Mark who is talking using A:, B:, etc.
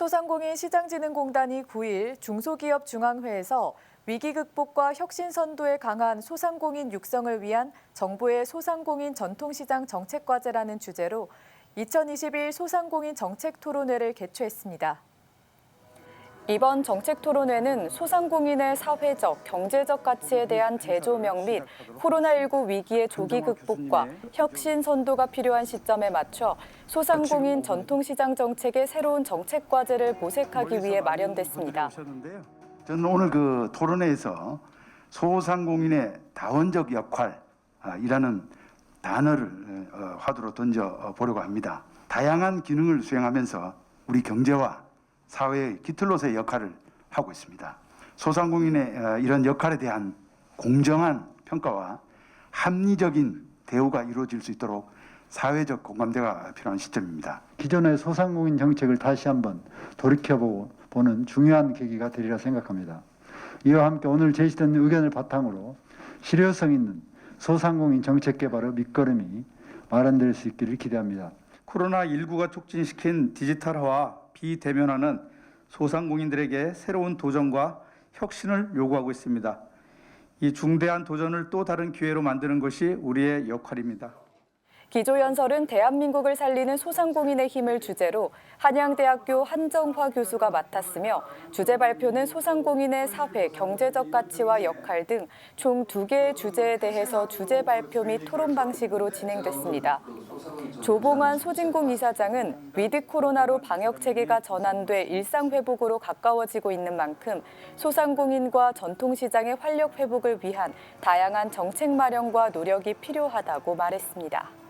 A: 소상공인 시장진흥공단이 9일 중소기업 중앙회에서 위기 극복과 혁신 선도에 강한 소상공인 육성을 위한 정부의 소상공인 전통시장 정책과제라는 주제로 2021 소상공인 정책 토론회를 개최했습니다. 이번 정책 토론회는 소상공인의 사회적, 경제적 가치에 대한 재조명 및 코로나19 위기의 조기 극복과 혁신 선도가 필요한 시점에 맞춰 소상공인 전통시장 정책의 새로운 정책 과제를 모색하기 위해 마련됐습니다.
B: 저는 오늘 그 토론회에서 소상공인의 다원적 역할이라는 단어를 어, 화두로 던져 보려고 합니다. 다양한 기능을 수행하면서 우리 경제와 사회의 기틀로서의 역할을 하고 있습니다. 소상공인의 어, 이런 역할에 대한 공정한 평가와 합리적인 대우가 이루어질 수 있도록 사회적 공감대가 필요한 시점입니다.
C: 기존의 소상공인 정책을 다시 한번 돌이켜보고 보는 중요한 계기가 되리라 생각합니다. 이와 함께 오늘 제시된 의견을 바탕으로 실효성 있는 소상공인 정책 개발의 밑거름이 마련될 수 있기를 기대합니다.
D: 코로나19가 촉진시킨 디지털화와 비대면화는 소상공인들에게 새로운 도전과 혁신을 요구하고 있습니다. 이 중대한 도전을 또 다른 기회로 만드는 것이 우리의 역할입니다.
A: 기조연설은 대한민국을 살리는 소상공인의 힘을 주제로 한양대학교 한정화 교수가 맡았으며 주제 발표는 소상공인의 사회, 경제적 가치와 역할 등 총 두 개의 주제에 대해서 주제 발표 및 토론 방식으로 진행됐습니다. 조봉환 소진공 이사장은 위드 코로나로 방역 체계가 전환돼 일상 회복으로 가까워지고 있는 만큼 소상공인과 전통시장의 활력 회복을 위한 다양한 정책 마련과 노력이 필요하다고 말했습니다.